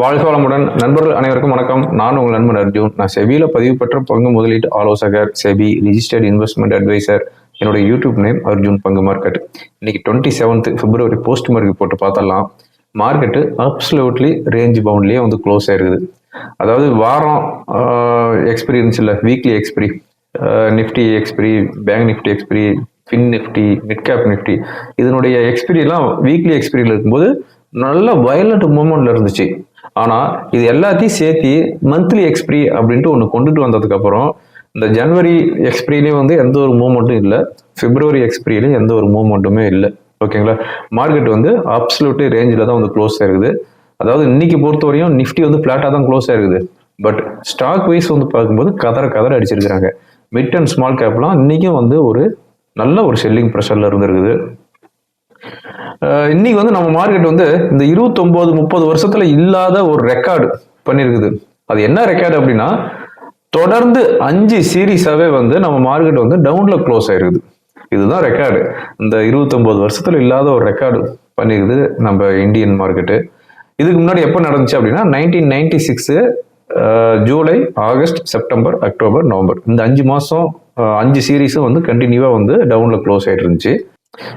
வாழ்க வளமுடன் நண்பர்கள் அனைவருக்கும் வணக்கம். நான் உங்கள் நண்பன் அர்ஜுன். நான் செபியில பதிவு பெற்ற பங்கு முதலீட்டு ஆலோசகர் செபி ரிஜிஸ்டர்ட் இன்வெஸ்ட்மெண்ட் அட்வைசர் என்னுடைய யூடியூப் நேம் அர்ஜுன் பங்கு மார்க்கெட் இன்னைக்கு twenty seventh February post market போட்டு பார்த்தலாம் மார்க்கெட்டு அப்சல்யூட்லி ரேஞ்ச் பவுண்ட்லேயே வந்து க்ளோஸ் ஆயிருக்குது. அதாவது வாரம் எக்ஸ்பீரியன்ஸ் இல்லை weekly expiry Nifty expiry bank Nifty expiry fin Nifty mid cap Nifty இதனுடைய எக்ஸ்பிரியெல்லாம் வீக்லி எக்ஸ்பிரியில் இருக்கும்போது நல்ல வயலண்ட் மூமெண்ட்ல இருந்துச்சு. ஆனால் இது எல்லாத்தையும் சேர்த்து மந்த்லி எக்ஸ்பிரி அப்படின்ட்டு ஒன்று கொண்டுட்டு வந்ததுக்கப்புறம் இந்த ஜனவரி எக்ஸ்பிரிலையும் வந்து எந்த ஒரு மூமெண்ட்டும் இல்லை. பிப்ரவரி எக்ஸ்பிரிலையும் எந்த ஒரு மூமெண்ட்டுமே இல்லை. ஓகேங்களா மார்க்கெட் வந்து அப்சல்யூட்லி ரேஞ்சில் தான் வந்து க்ளோஸ் ஆயிருக்குது அதாவது இன்னைக்கு பொறுத்த வரையும் நிஃப்டி வந்து ஃப்ளாட்டாக தான் க்ளோஸ் ஆயிருக்குது பட் ஸ்டாக் வைஸ் வந்து பார்க்கும்போது கதற கதற அடிச்சிருக்கிறாங்க. மிட் அண்ட் ஸ்மால் கேப்லாம் இன்னைக்கும் வந்து ஒரு நல்ல ஒரு செல்லிங் ப்ரெஷரில் இருந்திருக்குது. இன்னைக்கு வந்து நம்ம மார்க்கெட் வந்து இந்த இருபத்தொம்போது முப்பது வருஷத்துல இல்லாத ஒரு ரெக்கார்டு பண்ணியிருக்குது அது என்ன ரெக்கார்டு அப்படின்னா தொடர்ந்து அஞ்சு சீரீஸாவே வந்து நம்ம மார்க்கெட் வந்து டவுன்ல க்ளோஸ் ஆயிருக்குது. இதுதான் ரெக்கார்டு இந்த இருபத்தொம்போது வருஷத்துல இல்லாத ஒரு ரெக்கார்டு பண்ணிருக்குது நம்ம இந்தியன் மார்க்கெட்டு இதுக்கு முன்னாடி எப்போ நடந்துச்சு அப்படின்னா nineteen ninety six July August September October November. இந்த அஞ்சு மாதம் அஞ்சு சீரீஸும் வந்து கண்டினியூவாக வந்து டவுனில் க்ளோஸ் ஆகிட்டு இருந்துச்சு.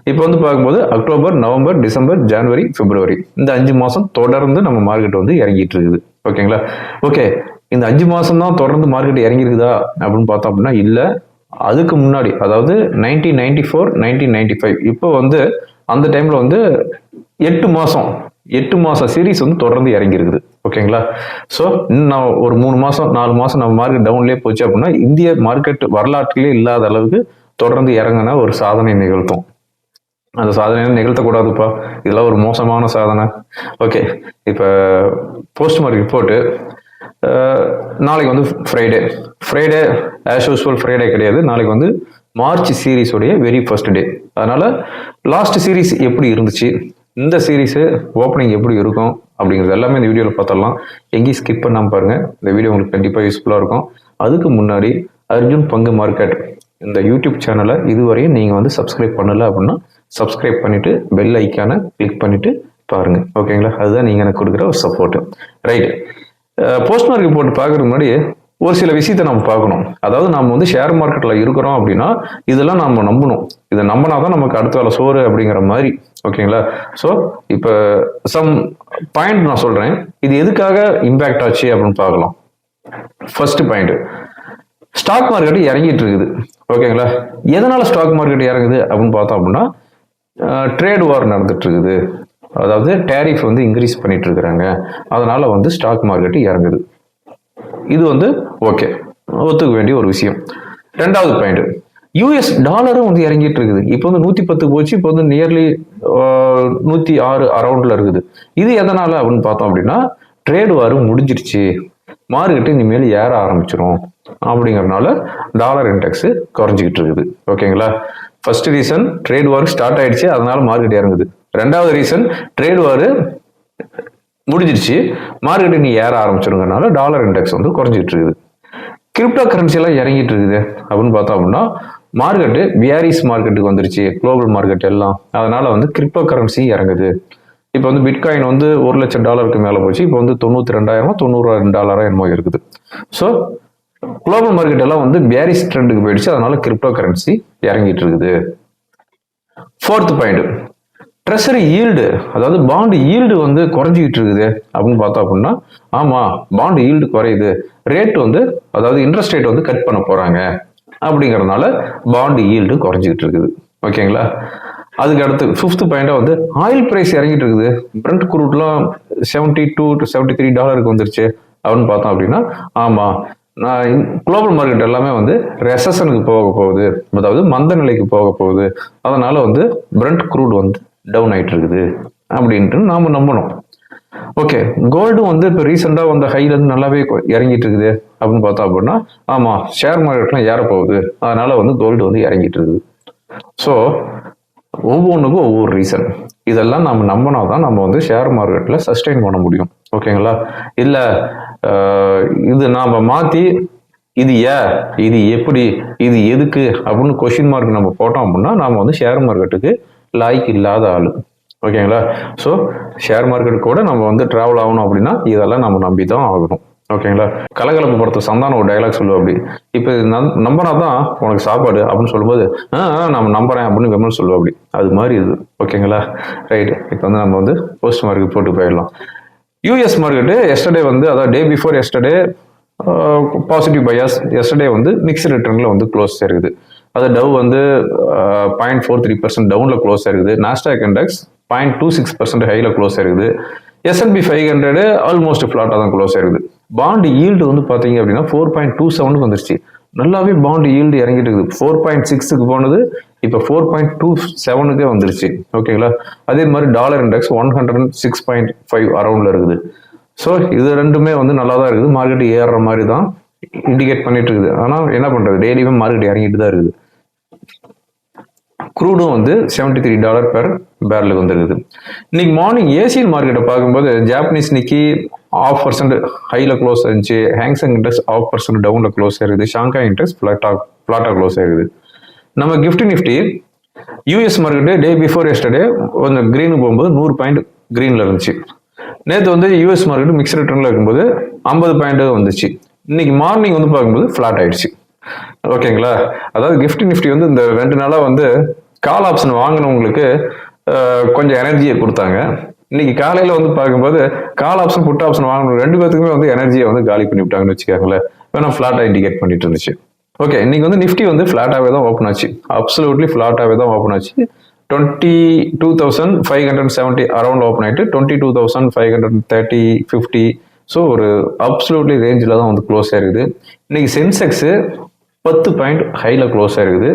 இப்போ வந்து பார்க்கும்போது October November December January February. இந்த அஞ்சு மாதம் தொடர்ந்து நம்ம மார்க்கெட் வந்து இறங்கிட்டு இருக்குது. ஓகேங்களா? ஓகே இந்த அஞ்சு மாதம் தான் தொடர்ந்து மார்க்கெட் இறங்கிருக்குதா அப்படின்னு பார்த்தோம் அப்படின்னா இல்லை. அதுக்கு முன்னாடி அதாவது nineteen ninety four nineteen ninety five இப்போ வந்து அந்த டைமில் வந்து எட்டு மாதம் எட்டு மாதம் சீரீஸ் வந்து தொடர்ந்து இறங்கியிருக்குது. ஓகேங்களா? ஸோ இன்னும் ஒரு மூணு மாதம் நாலு மாதம் நம்ம மார்க்கெட் டவுன்லேயே போச்சு அப்படின்னா இந்திய மார்க்கெட் வரலாற்றிலே இல்லாத அளவுக்கு தொடர்ந்து இறங்கின ஒரு சாதனை நிகழ்த்தும். அந்த சாதனையை நிகழ்த்தக்கூடாதுப்பா. இதெல்லாம் ஒரு மோசமான சாதனை. ஓகே இப்போ போஸ்ட் மார்க் ரிப்போர்ட்டு நாளைக்கு வந்து Friday Friday as usual Friday கிடையாது. நாளைக்கு வந்து மார்ச் சீரீஸோடைய வெரி ஃபர்ஸ்ட் டே அதனால லாஸ்ட் சீரீஸ் எப்படி இருந்துச்சு? இந்த சீரீஸு ஓப்பனிங் எப்படி இருக்கும்? அப்படிங்கிறது எல்லாமே இந்த வீடியோவில் பார்த்தரலாம் எங்கேயும் ஸ்கிப் பண்ணாமல் பாருங்கள் இந்த வீடியோ உங்களுக்கு கண்டிப்பாக யூஸ்ஃபுல்லாக இருக்கும். அதுக்கு முன்னாடி அர்ஜுன் பங்கு மார்க்கெட் இந்த யூடியூப் சேனலை இதுவரையும் நீங்கள் வந்து சப்ஸ்கிரைப் பண்ணலை அப்படின்னா சப்ஸ்கிரைப் பண்ணிவிட்டு பெல் ஐக்கானை கிளிக் பண்ணிவிட்டு பாருங்கள் ஓகேங்களா அதுதான் நீங்கள் எனக்கு கொடுக்குற ஒரு சப்போர்ட்டு ரைட் போஸ்ட் மார்க்கெட் போட்டு பார்க்குறதுக்கு முன்னாடி ஒரு சில விஷயத்தை நம்ம பார்க்கணும். அதாவது நம்ம வந்து ஷேர் மார்க்கெட்டில் இருக்கிறோம் அப்படின்னா இதெல்லாம் நம்ம நம்பணும். இதை நம்பினா தான் நமக்கு அடுத்த வேலை சோறு அப்படிங்கிற மாதிரி. ஓகேங்களா ஸோ இப்போ சம் பாயிண்ட் நான் சொல்கிறேன் இது எதுக்காக இம்பேக்ட் ஆச்சு அப்படின்னு பார்க்கலாம். ஃபர்ஸ்ட் பாயிண்ட் ஸ்டாக் மார்க்கெட் இறங்கிட்டு இருக்குது. ஓகேங்களா எதனால ஸ்டாக் மார்க்கெட் இறங்குது அப்படின்னு பார்த்தோம் அப்படின்னா ட்ரேட் வார் நடந்துட்டு இருக்குது அதாவது டேரிஃப் வந்து இன்க்ரீஸ் பண்ணிட்டு இருக்கிறாங்க அதனால வந்து ஸ்டாக் மார்க்கெட் இறங்குது. இது வந்து ஓகே ஒத்துக்க வேண்டிய ஒரு விஷயம். ரெண்டாவது பாயிண்ட் யூஎஸ் டாலரும் வந்து இறங்கிட்டு இருக்குது இப்போ வந்து நூற்றி பத்து போச்சு. இப்போ வந்து நியர்லி நூற்றி ஆறு அரௌண்டில் இருக்குது. இது எதனால் அப்படின்னு பார்த்தோம் அப்படின்னா ட்ரேடு வாரும் முடிஞ்சிருச்சு. மார்க்கெட்டு இனிமேல் ஏற ஆரம்பிச்சிடும் அப்படிங்கறதுனால டாலர் இன்டெக்ஸு குறைஞ்சிக்கிட்டு இருக்குது ஓகேங்களா first reason trade war start ஆயிடுச்சு அதனால மார்க்கெட் இறங்குது. ரெண்டாவது ரீசன் ட்ரேட் வார் முடிஞ்சிருச்சு மார்க்கெட் நீ ஏற ஆரம்பிச்சிருங்கனால டாலர் இண்டெக்ஸ் வந்து குறைஞ்சிட்டு இருக்குது கிரிப்டோ கரன்சி எல்லாம் இறங்கிட்டு இருக்குது அப்படின்னு பார்த்தோம் அப்படின்னா மார்க்கெட்டு வியாரிஸ் மார்க்கெட்டுக்கு வந்துருச்சு குளோபல் மார்க்கெட் எல்லாம். அதனால வந்து கிரிப்டோ கரன்சி இறங்குது. இப்போ வந்து பிட்காயின் வந்து ஒரு லட்சம் டாலருக்கு மேலே போச்சு இப்போ வந்து தொண்ணூற்றி ரெண்டாயிரமோ தொண்ணூறு டாலராக என்னமோ இருக்குது. ஸோ குளோபல் மார்க்கெட் எல்லாம் வந்து பேரிஸ் ட்ரெண்டுக்கு போயிடுச்சு. அதனால கிரிப்டோ கரன்சி இறங்கிட்டு இருக்குது ஃபோர்த் பாயிண்ட் ட்ரெஷரி ஈல்டு அதாவது பாண்டு ஈல்டு வந்து குறைஞ்சிக்கிட்டு இருக்குது அப்படின்னு பார்த்தோம் அப்படின்னா ஆமாம் பாண்டு ஈல்டு குறையுது. ரேட் வந்து அதாவது இன்ட்ரெஸ்ட் ரேட் வந்து கட் பண்ண போகிறாங்க அப்படிங்கறதுனால பாண்டு ஈல்டு குறைஞ்சிக்கிட்டு இருக்குது ஓகேங்களா அதுக்கு அடுத்து ஃபிஃப்த் பாயிண்டாக வந்து ஆயில் ப்ரைஸ் இறங்கிட்டு இருக்குது Brent குரூட்லாம் seventy two to seventy three டாலருக்கு வந்துருச்சு அப்படின்னு பார்த்தோம் அப்படின்னா ஆமாம் குளோபல் மார்க்கெட் எல்லாமே வந்து ரெசஷனுக்கு போக போகுது. அதாவது மந்த நிலைக்கு போக போகுது. அதனால வந்து பிரண்ட் குரூட் வந்து டவுன் ஆயிட்டு இருக்குது அப்படின்ட்டு நாம நம்பணும். ஓகே கோல்டும் வந்து இப்போ ரீசெண்டாக வந்த ஹைல இருந்து நல்லாவே இறங்கிட்டு இருக்குது அப்படின்னு பார்த்தோம் அப்படின்னா ஆமாம் ஷேர் மார்க்கெட்லாம் ஏற போகுது. அதனால வந்து கோல்டு வந்து இறங்கிட்டு இருக்குது ஸோ ஒவ்வொன்றுக்கும் ஒவ்வொரு ரீசன் இதெல்லாம் நம்ம நம்பினா தான் நம்ம வந்து ஷேர் மார்க்கெட்டில் சஸ்டெயின் பண்ண முடியும். ஓகேங்களா இல்லை இது நாம் மாற்றி இது ஏன் இது எப்படி இது எதுக்கு அப்படின்னு கொஷின் மார்க் நம்ம போட்டோம் அப்படின்னா நாம் வந்து ஷேர் மார்க்கெட்டுக்கு லாய்க்கு இல்லாத ஆள். ஓகேங்களா ஸோ ஷேர் மார்க்கெட் கூட நம்ம வந்து ட்ராவல் ஆகணும் அப்படின்னா இதெல்லாம் நம்ம நம்பி தான் ஆகணும் ஓகேங்களா கலகலப்பு படத்தை சந்தானம் ஒரு டைலாக் சொல்லுவோம் அப்படி. இப்போ நம்பினா தான் உனக்கு சாப்பாடு அப்படின்னு சொல்லும்போது ஆ நம்ம நம்புறேன் அப்படின்னு விமல் சொல்லுவோம் அப்படி. அது மாதிரி இது. ஓகேங்களா ரைட் இப்போ வந்து நம்ம வந்து போஸ்ட் மார்க்கெட் போட்டு போயிடலாம். யூஎஸ் மார்க்கெட்டு எஸ்டர்டே வந்து அதாவது day before yesterday positive bias yesterday வந்து மிக்ஸ்ட் ரிட்டர்னில் வந்து க்ளோஸ் இருக்குது அது டவ் வந்து பாயிண்ட் ஃபோர் த்ரீ பர்சன்ட் டவுனில் க்ளோஸ் ஆயிருக்குது Nasdaq index point two six percent ஹையில் க்ளோஸ் இருக்குது S and P five hundred almost ஃப்ளாட்டாக தான் க்ளோஸ் ஆயிருக்குது பாண்ட் ஈல்டு வந்து பார்த்தீங்க அப்படின்னா ஃபோர் பாயிண்ட் டூ செவனுக்கு வந்துருச்சு. நல்லாவே பாண்ட் ஈல்டு இறங்கிட்டு இருக்குது. ஃபோர் பாயிண்ட் சிக்ஸுக்கு போனது இப்போ ஃபோர் பாயிண்ட் டூ செவனுக்கே வந்துருச்சு. ஓகேங்களா அதே மாதிரி dollar index one hundred six point five அரௌண்டில் இருக்குது. ஸோ இது ரெண்டுமே வந்து நல்லா தான் இருக்குது. மார்க்கெட் ஏறுற மாதிரி தான் இண்டிகேட் பண்ணிட்டு இருக்குது. ஆனால் என்ன பண்ணுறது டெய்லியுமே மார்க்கெட் இறங்கிட்டு தான் இருக்குது. க்ரூடும் வந்து 73 த்ரீ டாலர் பெர் பேரலுக்கு வந்துருக்குது. இன்னைக்கு மார்னிங் ஏசியன் மார்க்கெட்டை பார்க்கும்போது ஜாப்பனீஸ் நிக்கி ஆஃப் பர்சன்ட் ஹையில் close ஆயிருந்துச்சு. Hang Seng interest half percent டவுனில் க்ளோஸ் ஆயிருக்குது ஷாங்காய் இன்ட்ரெஸ்ட் ஃப்ளாட்டாக ஃப்ளாட்டாக க்ளோஸ் ஆயிருக்குது நம்ம GIFT Nifty US market day before yesterday கொஞ்சம் க்ரீனு போகும்போது நூறு பாயிண்ட் க்ரீனில் இருந்துச்சு. நேற்று வந்து யூஎஸ் மார்க்கெட் மிக்ஸ் ரிட்டர்னில் இருக்கும்போது ஐம்பது பாயிண்ட் வந்துச்சு. இன்னைக்கு மார்னிங் வந்து பார்க்கும்போது ஃப்ளாட் ஆயிடுச்சு. ஓகேங்களா அதாவது கிஃப்ட் நிஃப்டி வந்து இந்த ரெண்டு நாளாக வந்து கால் ஆப்ஷன் வாங்கினவங்களுக்கு கொஞ்சம் எனர்ஜியை கொடுத்தாங்க. இன்னைக்கு காலையில் வந்து பார்க்கும்போது கால் ஆப்ஷன் புட் ஆப்ஷன் வாங்கணும் ரெண்டு பேத்துக்குமே வந்து எனர்ஜியை வந்து காலி பண்ணி விட்டாங்கன்னு வச்சுக்கோங்களேன். வேணா ஃப்ளாட்டாக இண்டிகேட் பண்ணிட்டு இருந்துச்சு. ஓகே இன்னைக்கு வந்து நிஃப்டி வந்து ஃப்ளாட்டாகவே தான் ஓப்பன் ஆச்சு. அப்சல்யூட்லி ஃப்ளாட்டாகவே தான் ஓப்பன் ஆச்சு. Twenty two thousand five hundred seventy around open ஆயிட்டு twenty two thousand five hundred thirty fifty so ஒரு அப்சல்யூட்லி ரேஞ்சில் தான் வந்து க்ளோஸ் ஆயிருக்குது இன்னைக்கு சென்செக்ஸு பத்து பாயிண்ட் ஹையில் க்ளோஸ் ஆயிருக்குது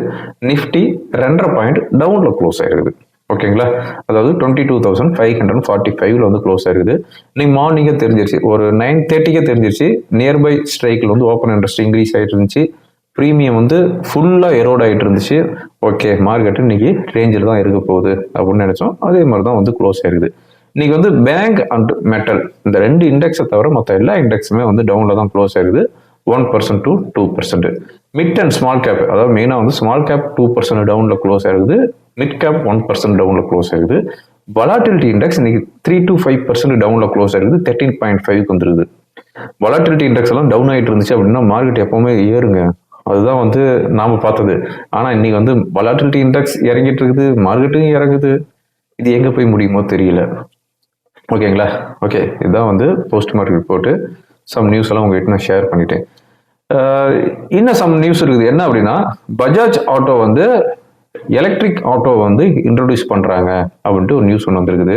நிஃப்டி ரெண்டரை பாயிண்ட் டவுனில் க்ளோஸ் ஆயிருக்குது ஓகேங்களா? அதாவது twenty two thousand five hundred forty ஃபைவ்ல வந்து க்ளோஸ் ஆயிருக்குது. இன்னைக்கு மார்னிங்கே தெரிஞ்சிருச்சு. ஒரு நைன் தேர்ட்டிக்கே தெரிஞ்சிருச்சு. நியர்பை ஸ்ட்ரைக்கில் வந்து ஓப்பன் இன்ட்ரெஸ்ட் இன்க்ரீஸ் ஆகிட்டு இருந்துச்சு. ப்ரீமியம் வந்து ஃபுல்லாக எரோட் ஆகிட்டு இருந்துச்சு. ஓகே மார்க்கெட் இன்னைக்கு ரேஞ்சில் தான் இருக்க போகுது அப்படின்னு நினைச்சோம். அதே மாதிரி தான் வந்து க்ளோஸ் ஆயிருக்குது. இன்னைக்கு வந்து பேங்க் அண்ட் மெட்டல் இந்த ரெண்டு இண்டெக்ஸை தவிர மற்ற எல்லா இண்டெக்ஸுமே வந்து டவுனில் தான் க்ளோஸ் ஆயிருக்குது. One percent to two percent mid and small cap அதாவது மெயினாக வந்து ஸ்மால் கேப் டூ பர்சன்ட் டவுனில் க்ளோஸ் ஆயிருக்குது. மிட் கேப் ஒன் பர்சன்ட் டவுனில் க்ளோஸ் ஆகுது. வலாட்டிலிட்டி இண்டெக்ஸ் இன்னைக்கு த்ரீ டு ஃபைவ் பர்சன்ட் டவுனில் க்ளோஸ் ஆகுது. தேர்ட்டின் பாயிண்ட் ஃபைவ்க்கு வந்துருது. வலாட்டிலிட்டி இண்டெக்ஸ் எல்லாம் டவுன் ஆகிட்டு இருந்துச்சு அப்படின்னா மார்க்கெட் எப்பவுமே ஏறுங்க. அதுதான் வந்து நாம் பார்த்தது. ஆனால் இன்னைக்கு வந்து வலாட்டிலிட்டி இண்டெக்ஸ் இறங்கிட்டு இருக்குது. மார்க்கெட்டும் இறங்குது. இது எங்கே போய் முடியுமோ தெரியல. ஓகேங்களா ஓகே இதுதான் வந்து போஸ்ட் மார்க்கெட் போட்டு சம் நியூஸ் எல்லாம் உங்ககிட்ட நான் ஷேர் பண்ணிட்டேன். இன்னும் சம் நியூஸ் இருக்குது. என்ன அப்படின்னா பஜாஜ் ஆட்டோ வந்து எலக்ட்ரிக் ஆட்டோ வந்து இன்ட்ரடியூஸ் பண்ணுறாங்க அப்படின்ட்டு ஒரு நியூஸ் ஒன்று வந்திருக்குது.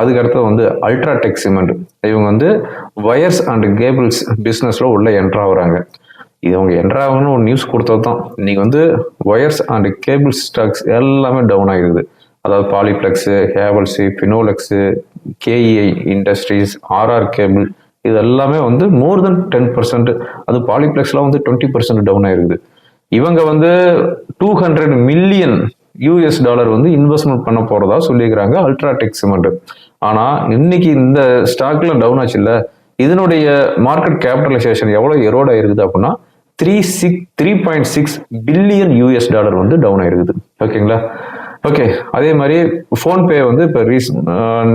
அதுக்கடுத்து வந்து வந்து அல்ட்ராடெக் சிமெண்ட் இவங்க வந்து வயர்ஸ் அண்ட் கேபிள்ஸ் பிஸ்னஸில் உள்ளே என்ட்ரு ஆகுறாங்க. இது அவங்க என்ட்ரு ஆகணும்னு ஒரு நியூஸ் கொடுத்தது தான். இன்றைக்கி வந்து ஒயர்ஸ் அண்ட் கேபிள்ஸ் ஸ்டாக்ஸ் எல்லாமே டவுன் ஆகிருக்குது அதாவது Polyplex Havells Finolex KEI industries RR cable இது எல்லாமே வந்து மோர் தென் டென் பர்சன்ட் அது பாலிப்ளெக்ஸ்லாம் வந்து டுவெண்ட்டி பர்சன்ட் டவுன் ஆகிருக்குது இவங்க வந்து two hundred million US dollar வந்து இன்வெஸ்ட்மெண்ட் பண்ண போறதா சொல்லியிருக்கிறாங்க அல்ட்ராடெக் சிமெண்ட் ஆனா இன்னைக்கு இந்த ஸ்டாக்ல டவுன் ஆச்சு இல்ல இதனுடைய மார்க்கெட் கேபிட்டலைசேஷன் எவ்வளவு எரோட் ஆயிருக்குது அப்படின்னா three six three point six billion US dollar வந்து டவுன் ஆயிருக்குது. ஓகேங்களா? ஓகே அதே மாதிரி ஃபோன்பே வந்து இப்போ ரீஸ்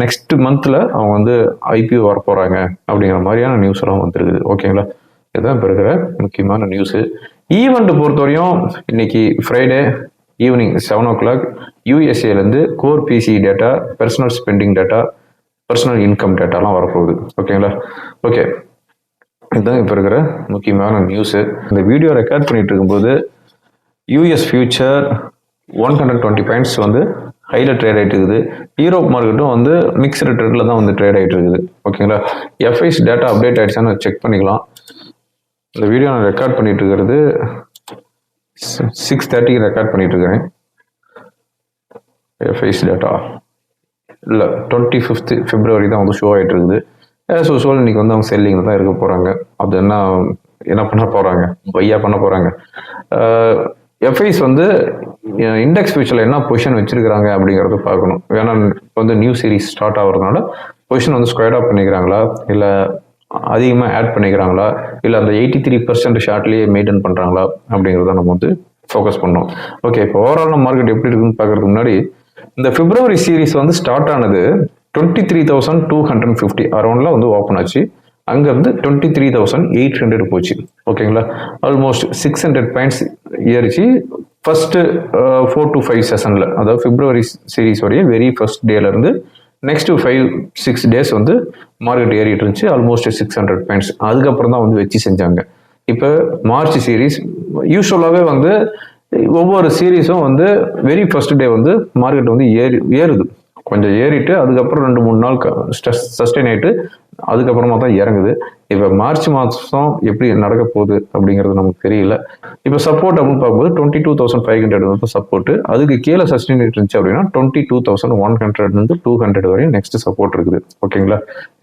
நெக்ஸ்ட் மந்த்ல அவங்க வந்து ஐபிஓ வர போறாங்க அப்படிங்கிற மாதிரியான நியூஸ் எல்லாம் வந்துருக்குது. ஓகேங்களா? இதுதான் இப்போ இருக்கிற முக்கியமான நியூஸ் ஈவெண்ட் பொறுத்தவரையும் இன்னைக்கு Friday evening seven o'clock யூஎஸ்ஏலேருந்து core PC data personal spending data personal income டேட்டாலாம் வரப்போகுது. ஓகேங்களா ஓகே இதுதான் இப்போ இருக்கிற முக்கியமான நியூஸு இந்த வீடியோ ரெக்கார்ட் பண்ணிட்டு இருக்கும்போது US future one hundred twenty points வந்து ஹையில் ட்ரேட் ஆகிட்டு இருக்குது. யூரோப் மார்க்கெட்டும் வந்து மிக்சடு ட்ரேடில் தான் வந்து ட்ரேட் ஆகிட்டு இருக்குது. ஓகேங்களா எஃப்ஐஸ் டேட்டா அப்டேட் ஆகிடுச்சான்னு செக் பண்ணிக்கலாம். இந்த வீடியோ நான் ரெக்கார்ட் பண்ணிட்டு இருக்கிறது சிக்ஸ் தேர்ட்டிக்கு ரெக்கார்ட் பண்ணிட்டு இருக்கிறேன் எஃப்ஐஸ் டேட்டா இல்லை டுவெண்ட்டி ஃபிஃப்த் பிப்ரவரி தான் வந்து ஷோ ஆகிட்டு இருக்குது ஸோ ஸோ இன்னைக்கு வந்து அவங்க செல்லிங்கில் தான் இருக்க போகிறாங்க அது என்ன என்ன பண்ண போகிறாங்க பையா பண்ண போகிறாங்க எஃப்ஐஸ் வந்து இண்டெக்ஸ் ஃபியூச்சரில் என்ன பொசிஷன் வச்சிருக்கிறாங்க அப்படிங்கிறத பார்க்கணும். ஏன்னா இப்போ வந்து நியூ சீரிஸ் ஸ்டார்ட் ஆகிறதுனால பொசிஷன் வந்து ஸ்கொயர் ஆஃப் பண்ணிக்கிறாங்களா? இல்லை அதிகமாக ஆட் பண்ணிக்கிறாங்களா? இல்லை அந்த எயிட்டி த்ரீ பர்சன்ட் ஷார்ட்லேயே மெயின்டைன் பண்ணுறாங்களா அப்படிங்கிறத நம்ம வந்து ஃபோக்கஸ் பண்ணோம். ஓகே இப்போ ஓவரால் மார்க்கெட் எப்படி இருக்குன்னு பார்க்கறதுக்கு முன்னாடி இந்த பிப்ரவரி சீரிஸ் வந்து ஸ்டார்ட் ஆனது twenty three thousand two hundred fifty அரௌண்டில் வந்து ஓப்பன் ஆச்சு. அங்கேருந்து twenty three thousand eight hundred போச்சு ஓகேங்களா ஆல்மோஸ்ட் சிக்ஸ் ஹண்ட்ரட் பாயிண்ட்ஸ் ஏறிச்சு. ஃபர்ஸ்ட் ஃபோர் டு ஃபைவ் செஷனில் அதாவது பிப்ரவரி சீரிஸ் வரையும் வெரி ஃபர்ஸ்ட் டேலேருந்து நெக்ஸ்ட் ஃபைவ் சிக்ஸ் டேஸ் வந்து மார்க்கெட் ஏறிட்டு இருந்துச்சு. ஆல்மோஸ்ட் சிக்ஸ் ஹண்ட்ரட் பாயிண்ட்ஸ் அதுக்கப்புறம் தான் வந்து வச்சு செஞ்சாங்க. இப்போ மார்ச் சீரீஸ் யூஸ்வலாகவே வந்து ஒவ்வொரு சீரீஸும் வந்து வெரி ஃபர்ஸ்ட் டே வந்து மார்க்கெட் வந்து ஏறி ஏறுது. கொஞ்சம் ஏறிட்டு அதுக்கப்புறம் ரெண்டு மூணு நாள் சஸ்டெயின் ஆகிட்டு அதுக்கப்புறமா தான் இறங்குது. இப்போ மார்ச் மாதம் எப்படி நடக்க போகுது அப்படிங்கிறது நமக்கு தெரியல. இப்போ சப்போர்ட் அப்படின்னு பார்க்கும்போது twenty two thousand five hundred வந்து சப்போர்ட்டு அதுக்கு கீழே சஸ்டின் இருந்துச்சு அப்படின்னா டுவெண்ட்டி டூ தௌசண்ட் ஒன் ஹண்ட்ரட்லேருந்து டூ ஹண்ட்ரட் வரையும் நெக்ஸ்ட் சப்போர்ட் இருக்குது. ஓகேங்களா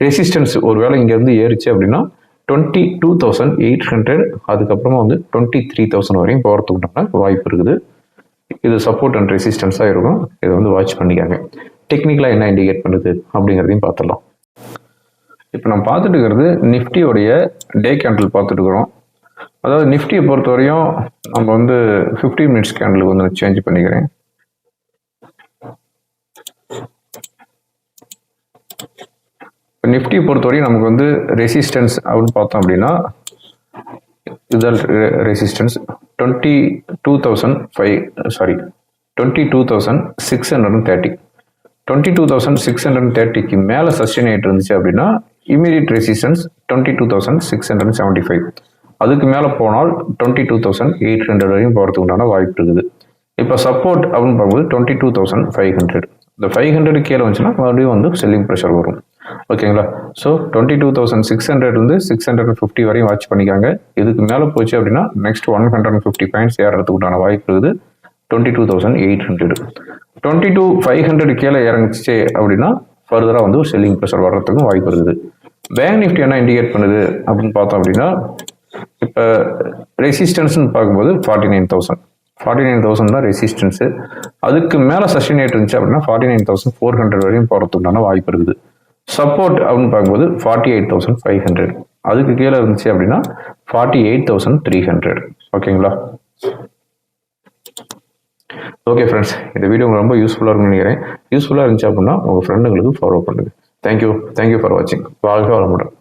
ரெசிஸ்டன்ஸ் ஒருவேளை இங்கேருந்து ஏறிச்சு அப்படின்னா twenty two thousand eight hundred அதுக்கப்புறமா வந்து டுவெண்ட்டி த்ரீ தௌசண்ட் வரையும் போகிறதுக்குண்டான வாய்ப்பு இருக்குது. இது சப்போர்ட் அண்ட் ரெசிஸ்டன்ஸாக இருக்கும். இதை வந்து வாட்ச் பண்ணிக்காங்க. டெக்னிக்கலாக என்ன இண்டிகேட் பண்ணுது அப்படிங்கிறதையும் பார்த்துடலாம். இப்போ நம்ம பார்த்துட்டு இருக்கிறது நிஃப்டியோடைய டே கேண்டில் பார்த்துட்டு இருக்கிறோம். அதாவது நிஃப்டியை பொறுத்த வரையும் நம்ம வந்து ஃபிஃப்டி மினிட்ஸ் கேண்டிலுக்கு வந்து சேஞ்ச் பண்ணிக்கிறேன். இப்போ நிஃப்டியை பொறுத்தவரையும் நமக்கு வந்து ரெசிஸ்டன்ஸ் அப்படின்னு பார்த்தோம் அப்படின்னா இதுதான் resistance twenty two thousand five sorry twenty two thousand six hundred and thirty twenty two thousand six hundred and தேர்ட்டிக்கு மேலே சஸ்டெயின் ஆகிட்டு இருந்துச்சு அப்படின்னா immediate resistance twenty two thousand six hundred seventy five அதுக்கு மேலே போனால் twenty two thousand eight hundred வரையும் போகிறதுக்கு உண்டான வாய்ப்பு இருக்குது. இப்போ சப்போர்ட் அப்படின்னு பார்க்கும்போது twenty two thousand five hundred இந்த ஃபைவ் ஹண்ட்ரட் கீழே வந்துச்சுன்னா மறுபடியும் வந்து செல்லிங் ப்ரெஷர் வரும். ஓகேங்களா? So twenty two thousand six hundred வந்து சிக்ஸ் ஹண்ட்ரட் ஃபிஃப்டி வரையும் வாட்ச் பண்ணிக்காங்க. இதுக்கு மேலே போச்சு அப்படின்னா next one hundred and fifty points ஏறதுக்கு உண்டான வாய்ப்பு இருக்குது. Twenty two thousand eight hundred twenty two five hundred கீழே இறங்குச்சு அப்படின்னா ஃபர்தராக வந்து ஒரு செல்லிங் ப்ரெஷர் வர்றதுக்கும் வாய்ப்பு இருக்குது. பேங்க் நிஃப்டி என்ன இண்டிகேட் பண்ணுது அப்படின்னு பார்த்தோம் அப்படின்னா இப்போ ரெசிஸ்டன்ஸ்னு பார்க்கும்போது forty nine thousand forty nine thousand தான் ரெசிஸ்டன்ஸு அதுக்கு மேலே சஸ்டினேட் இருந்துச்சு அப்படின்னா forty nine thousand four hundred வரையும் போகிறதுக்குண்டான வாய்ப்பு இருக்குது. சப்போர்ட் அப்படின்னு பார்க்கும்போது forty eight thousand five hundred அதுக்கு கீழே இருந்துச்சு அப்படின்னா forty eight thousand three hundred ஓகேங்களா ஓகே ஃப்ரெண்ட்ஸ் இந்த வீடியோ உங்களுக்கு ரொம்ப யூஸ்ஃபுல்லாக இருக்கும்னு நினைக்கிறேன். யூஸ்ஃபுல்லாக இருந்துச்சு அப்படின்னா உங்கள் ஃப்ரெண்டுங்களுக்கு ஃபாலோ பண்ணுங்கள் thank you thank you for வாட்சிங் வாழ்க வளமுடன்.